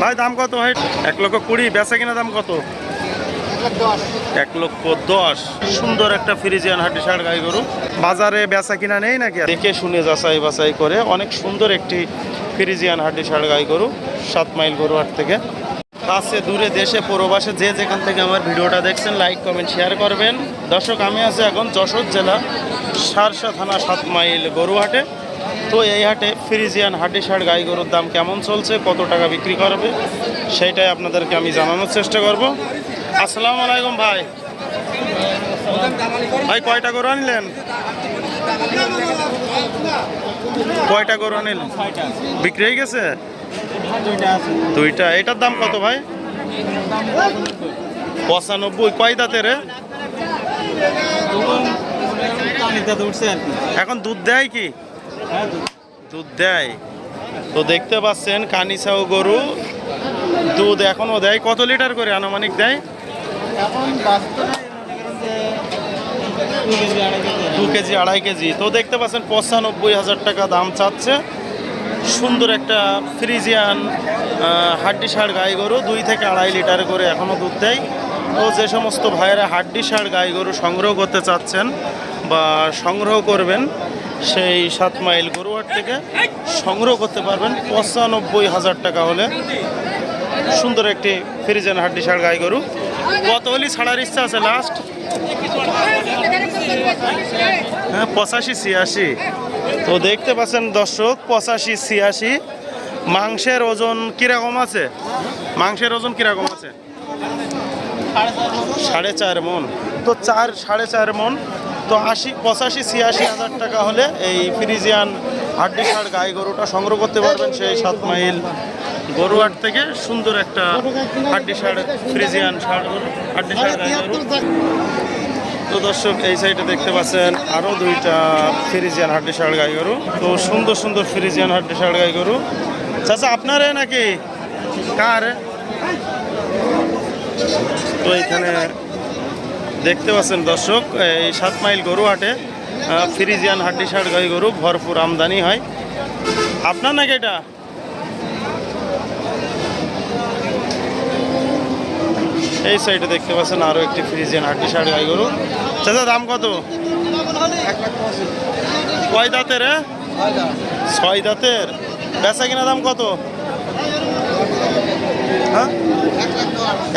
ভাই, দাম কত? ভাই, এক লক্ষ কুড়ি, বেচা কিনা দাম কত? এক লক্ষ দশ। সুন্দর একটা ফ্রিজিয়ান হাটি ষাট গাই গরু। বাজারে বেচা কিনা নেই নাকি দেখে শুনে যাচাই বাছাই করে অনেক সুন্দর একটি ফ্রিজিয়ান হাটি ষাট গাই গরু, সাত মাইল গরু হাট থেকে। কাছে, দূরে, দেশে প্রবাসে যে যেখান থেকে আমার ভিডিওটা দেখছেন লাইক কমেন্ট শেয়ার করবেন। দর্শক, আমি আছি এখন যশোর জেলা সারসা থানা সাত মাইল গরু হাটে। তো এই হাটে ফ্রিজিয়ান হাটি ষাট গাই গরুর দাম কেমন চলছে, কত টাকা বিক্রি করবে, সেইটাই আপনাদেরকে আমি জানানোর চেষ্টা করব। আসসালামু আলাইকুম ভাই। ভাই, কয়টা গরু আনলেন? কয়টা গরু আনিলেন? বিক্রি হয়ে গেছে? দুইটা। এটার দাম কত ভাই? পঁচানব্বই। কয় দাঁতের? এখন দুধ দেয় কি? দুধ দেয়। তো দেখতে পাচ্ছেন কানিসাও গরু। দুধ এখনও দেয়। কত লিটার করে আনুমানিক দেয়? দু কেজি আড়াই কেজি। তো দেখতে পাচ্ছেন পঁচানব্বই হাজার টাকা দাম চাচ্ছে। সুন্দর একটা ফ্রিজিয়ান হাড্ডি সার গাই গরু। দুই থেকে আড়াই লিটার করে এখনও দুধ দেয়। তো যে সমস্ত ভাইয়েরা হাড্ডি সার গাই গরু সংগ্রহ করতে চাচ্ছেন বা সংগ্রহ করবেন সেই সাত মাইল গরুহাট থেকে সংগ্রহ করতে পারবেন পঁচানব্বই হাজার টাকা হলে। সুন্দর একটি ফ্রিজেন হাড্ডি সার গাই গরু। কত হলি ছাড়ার ইচ্ছা আছে লাস্ট হ্যাঁ পঁচাশি, ছিয়াশি। তো দেখতে পাচ্ছেন দর্শক, পঁচাশি, ছিয়াশি। মাংসের ওজন কীরকম আছে? মাংসের ওজন কীরকম আছে? সাড়ে চার মন। তো চার, সাড়ে চার মন। তো আশি, পঁচাশি, ছিয়াশি হাজার টাকা হলে এই ফ্রিজিয়ান হাড্ডি সার গাই গরুটা সংগ্রহ করতে পারবেন সেই সাত মাইল গরুহাট থেকে সুন্দর একটা হাড্ডি সার ফ্রিজিয়ান গরু হাড্ডি সার তো দর্শক, এই সাইডে দেখতে পাচ্ছেন আরও দুইটা ফ্রিজিয়ান হাড্ডি শাড় গাই গরু। তো সুন্দর সুন্দর ফ্রিজিয়ান হাড্ডি শাড় গাই গরু। চাচা, আপনারে নাকি কার? তো এখানে দেখতে পাচ্ছেন দর্শক, এই সাত মাইল গরু হাটে ফ্রিজিয়ান হাড্ডি শাড় গাই গরু ভরপুর আমদানি হয়। আপনার নাকি এটা? এই সাইডে দেখতে পাচ্ছেন আরও একটি ফ্রিজিয়ান হাড্ডি শাড় গাই গরু। চাচা, দাম কত? কয় দাঁতের? ছয় দাঁতের। বেচা কিনা দাম কত? হ্যাঁ?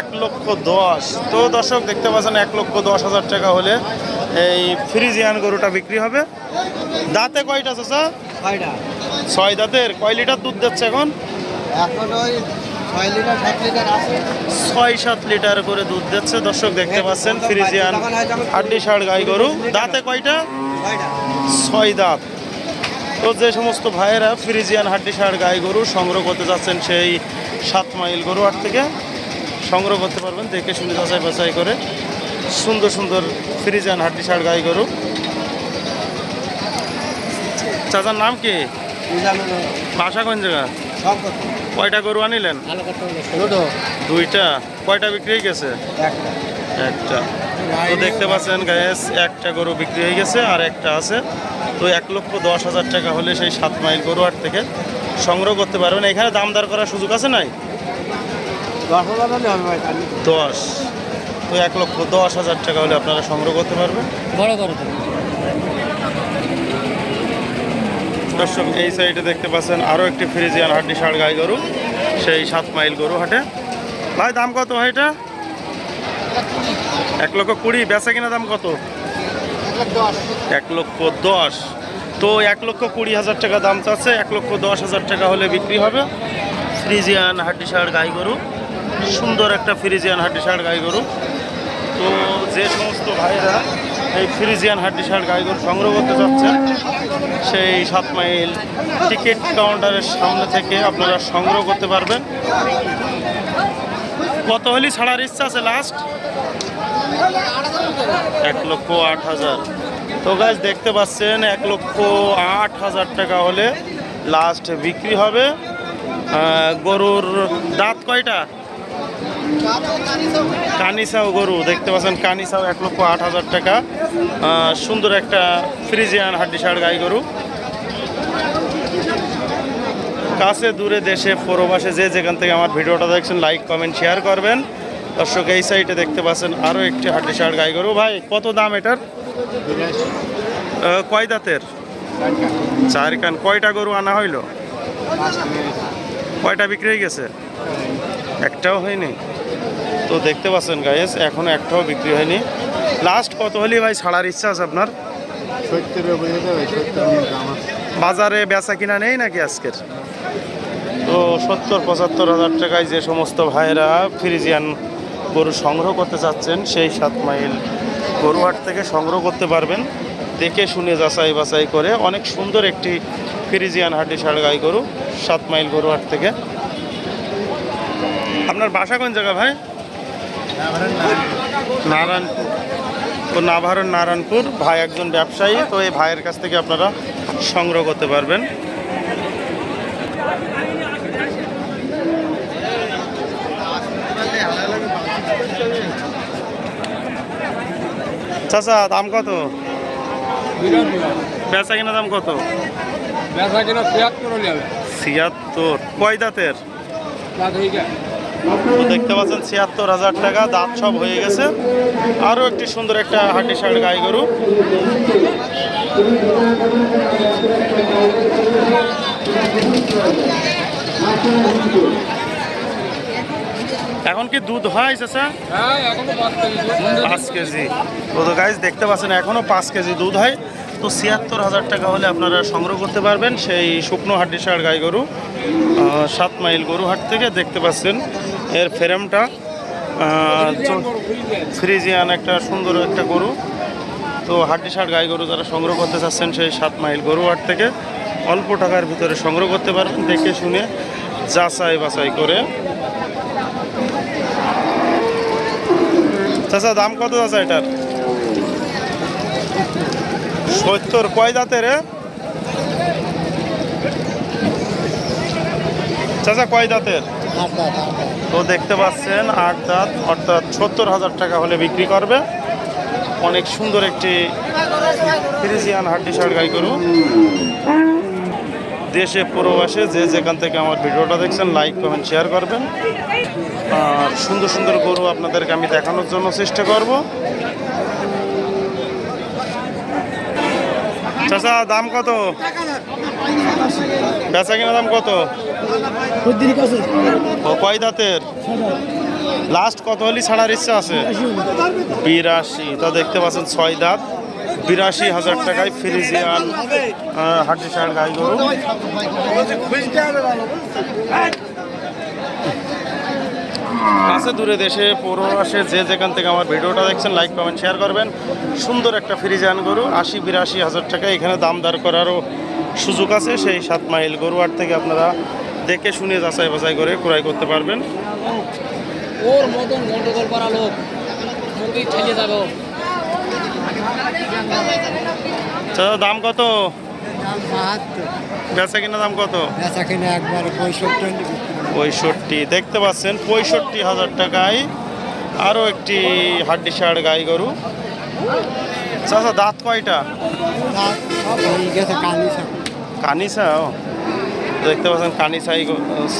এক লক্ষ দশ। তো দর্শক দেখতে পাচ্ছেন এক লক্ষ দশ হাজার টাকা হলে এই ফ্রিজিয়ান গরুটা বিক্রি হবে। দাঁতে কয়টা চাচা ছয় দাঁতের। কয় লিটার দুধ দিচ্ছে এখন? ছয় সাত লিটার আছে। ছয় সাত লিটার করে দুধ দিচ্ছে দর্শক দেখতে পাচ্ছেন ফ্রিজিয়ান হাড্ডি ষাড় গাই গরু। দাঁতে কয়টা? ছয় দাঁত। তো যে সমস্ত ভাইয়েরা ফ্রিজিয়ান হাড্ডি ষাড় গাই গরু সংগ্রহ করতে যাচ্ছেন সেই সাত মাইল গরু হাট থেকে সংগ্রহ করতে পারবেন, দেখে শুনে যাচাই বাছাই করে। সুন্দর সুন্দর ফ্রিজিয়ান হাড্ডি ষাড় গাই গরু। চাচার নাম কি? বাসা কোন জায়গা কয়টা গরু আনিলেন? দুইটা। কয়টা বিক্রি হয়ে গেছে? একটা। তো দেখতে পাচ্ছেন গ্যাস একটা গরু বিক্রি হয়ে গেছে আর একটা আছে। তো এক লক্ষ দশ হাজার টাকা হলে সেই সাত মাইল গরু হাট থেকে সংগ্রহ করতে পারবেন এখানে দাম দর করার সুযোগ আছে নাই? দশ হলে হবে দশ। তো এক লক্ষ দশ হাজার টাকা হলে আপনারা সংগ্রহ করতে পারবেন। বড় করো তুমি দর্শক এই সাইডে দেখতে পাচ্ছেন আরও একটি ফ্রিজিয়ান হাড্ডি ষাড় গাই গরু সেই সাত মাইল গরু হাটে। ভাই দাম কত ভাই এটা? এক লক্ষ কুড়ি বেচা কিনা দাম কত? এক লক্ষ দশ। তো এক লক্ষ কুড়ি হাজার টাকা দাম চাচ্ছে, এক লক্ষ দশ হাজার টাকা হলে বিক্রি হবে। ফ্রিজিয়ান হাড্ডিসার গাই গরু, সুন্দর একটা ফ্রিজিয়ান হাড্ডিসার গাই গরু। তো যে সমস্ত ভাইরা এই ফ্রিজিয়ান হাড্ডিসার গাই গরু সংগ্রহ করতে চাচ্ছেন, সেই সাত মাইল টিকিট কাউন্টারের সামনে থেকে আপনারা সংগ্রহ করতে পারবেন। কত হলি ছাড়ার ইচ্ছা আছে লাস্ট এক লক্ষ আট হাজার। তো গাছ দেখতে পাচ্ছেন, এক লক্ষ আট হাজার টাকা হলে লাস্ট বিক্রি হবে। গরুর দাঁত কয়টা? কানিসাও গরু, দেখতে পাচ্ছেন, কানিসাও এক লক্ষ আট হাজার টাকা। সুন্দর একটা ফ্রিজিয়ান হাড্ডি ষাড় গাই গরু। কাছে দূরে দেশে, প্রবাসে যে যেখান থেকে আমার ভিডিওটা দেখছেন লাইক কমেন্ট শেয়ার করবেন। দর্শক, এই সাইডে দেখতে পাচ্ছেন আরও একটি হাড্ডি শার্ট গাই গরু। ভাই, কত দাম এটার? কয় দাঁতের? চার কান। কয়টা গরু আনা হইল? কয়টা বিক্রি হয়ে গেছে? একটাও হয়নি। তো দেখতে পাচ্ছেন গাইস এখনও একটাও বিক্রি হয়নি। লাস্ট কত হলে ভাই? ছাড়ার ইচ্ছা আছে আপনার? বাজারে বেচা কিনা নেই নাকি আজকের? তো সত্তর পঁচাত্তর হাজার টাকায় যে সমস্ত ভাইয়েরা ফ্রিজিয়ান গরু সংগ্রহ করতে চাচ্ছেন সেই সাত মাইল গরুহাট থেকে সংগ্রহ করতে পারবেন। দেখে শুনে যাচাই বাছাই করে অনেক সুন্দর একটি ফ্রিজিয়ান হাটি ষাড় গাই গরু, সাত মাইল গরুহাট থেকে। আপনার বাসা কোন জায়গা ভাই? নারায়ণপুর। নাভারণ নারায়ণপুর। ভাই একজন ব্যবসায়ী, তো এই ভাইয়ের কাছ থেকে আপনারা সংগ্রহ করতে পারবেন। চাচা দাম কত? বেচা কিনা দাম কত? কিনা ছিয়াত্তর ছিয়াত্তর। কয় দাঁতের? দেখতে পাচ্ছেন ছিয়াত্তর হাজার টাকা দাঁত সব হয়ে গেছে। আরও একটি সুন্দর একটা হাড্ডি শাড়ি গাই গরু। এখন কি দুধ হয় চাচা? হ্যাঁ পাঁচ কেজি কেজি। তো তো গাইজ দেখতে পাচ্ছেন এখনও পাঁচ কেজি দুধ হয়। তো ছিয়াত্তর হাজার টাকা হলে আপনারা সংগ্রহ করতে পারবেন সেই শুকনো হাড্ডি সার গাই গরু সাত মাইল গরু হাট থেকে দেখতে পাচ্ছেন এর ফ্রেমটা। ফ্রিজিয়ান একটা সুন্দর একটা গরু। তো হাড্ডি সার গাই গরু যারা সংগ্রহ করতে চাচ্ছেন সেই সাত মাইল গরু হাট থেকে অল্প টাকার ভিতরে সংগ্রহ করতে পারবেন দেখে শুনে যাচাই বাছাই করে। চাচা, দাম কত আছে এটার? সত্তর, কয় রে চাচা, কয় তো দেখতে পাচ্ছেন, আট দাঁত অর্থাৎ সত্তর হাজার টাকা হলে বিক্রি করবে। অনেক সুন্দর একটি ফ্রিজিয়ান হাড্ডি শার্ট গাই গরু। দেশে প্রবাসে যে যেখান থেকে আমার ভিডিওটা দেখছেন লাইক কমেন্ট শেয়ার করবেন। আর সুন্দর সুন্দর গরু আপনাদেরকে আমি দেখানোর জন্য চেষ্টা করব। চাচা, দাম কত? বেচা কিনা দাম কত? কয় দাঁতের? লাস্ট কত হলি ছাড়ার ইচ্ছা আছে? বিরাশি। তা দেখতে পাচ্ছেন ছয় দাঁত। বিরাশি হাজার টাকায় শাড় গাই গরু। কাছে দূরে দেশে পৌরবাসে যে যেখান থেকে আমার ভিডিওটা দেখছেন লাইক কমেন্ট শেয়ার করবেন। সুন্দর একটা ফ্রিজান গরু, আশি বিরাশি হাজার টাকা এখানে দাম দর করারও সুযোগ আছে। সেই সাত মাইল গরু হাট থেকে আপনারা দেখে শুনে যাচাই বাছাই করে ক্রয় করতে পারবেন। ওর মতন গন্ডগোল লোক ঠেলে। চাচা দাম কত? বেচা কিনা দাম কত? বেচা কিনে একবার পঁয়ষট্টি। পঁয়ষট্টি দেখতে পাচ্ছেন পঁয়ষট্টি হাজার টাকায় আরও একটি হাড্ডি শাড় গাই গরু। চাচা দাঁত কয়টা? কানিসা। ও। দেখতে পাচ্ছেন কানিসাই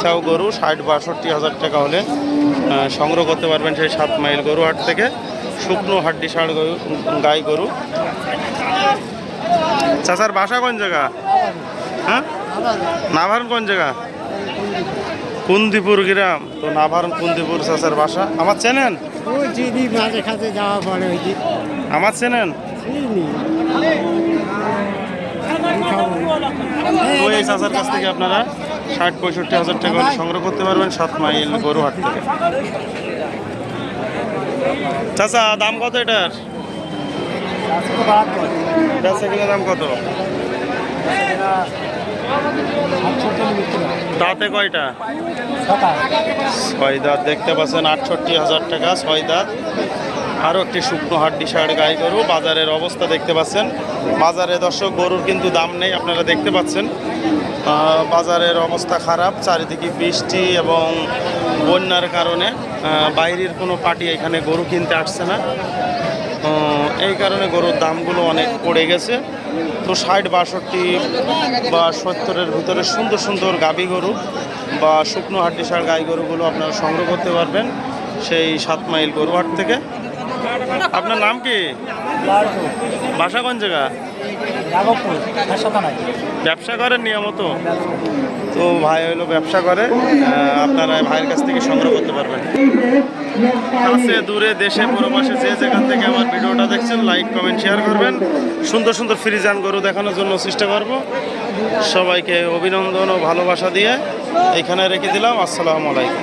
সাও গরু ষাট বাষট্টি হাজার টাকা হলে সংগ্রহ করতে পারবেন সেই সাত মাইল গরু হাট থেকে। শুকনো হাড্ডি ষাড় গরু গাই গরু। চাচার বাসা কোন জায়গা? হ্যাঁ? নাভারণ কোন জায়গা? কুন্দিপুর গ্রাম। তো নাভারণ কুন্দিপুর চাচার বাসা। আমার চেনেন? মাঝে খাতে যাওয়া পরে ওই আমার চেনেন? এই চাচার কাছ থেকে আপনারা ষাট পঁয়ষট্টি হাজার টাকা সংগ্রহ করতে পারবেন সাত মাইল গরু হাট থেকে। চাচা দাম কত এটার? বেচা দাঁতে কয়টা? ছয় দাঁত দেখতে পাচ্ছেন, আটষট্টি হাজার টাকা, ছয় দাঁত। আরও একটি শুকনো হাড্ডি শাড় গাই গরু, বাজারের অবস্থা দেখতে পাচ্ছেন। বাজারে দর্শক, গরুর কিন্তু দাম নেই, আপনারা দেখতে পাচ্ছেন। বাজারের অবস্থা খারাপ, চারিদিকে বৃষ্টি এবং বন্যার কারণে বাইরের কোনো পার্টি এখানে গরু কিনতে আসছে না। এই কারণে গরুর দামগুলো অনেক পড়ে গেছে। তো ষাট বাষট্টি বা সত্তরের ভিতরে সুন্দর সুন্দর গাভী গরু বা শুকনো হাড্ডি সার গাই গরুগুলো আপনারা সংগ্রহ করতে পারবেন সেই সাত মাইল গরু গরুহাট থেকে। আপনার নাম কি? বাসা কোন জায়গা? ব্যবসা করেন নিয়মিত? তো ভাই হলো ব্যবসা করে আপনারা ভাইয়ের কাছ থেকে সংগ্রহ করতে পারবেন। কাছে, দূরে, দেশে পরমাসে যে যেখান থেকে আমার ভিডিওটা দেখছেন লাইক কমেন্ট শেয়ার করবেন। সুন্দর সুন্দর ফ্রিজান গরু দেখানোর জন্য চেষ্টা করব। সবাইকে অভিনন্দন ও ভালোবাসা দিয়ে এখানে রেখে দিলাম। আসসালামু আলাইকুম।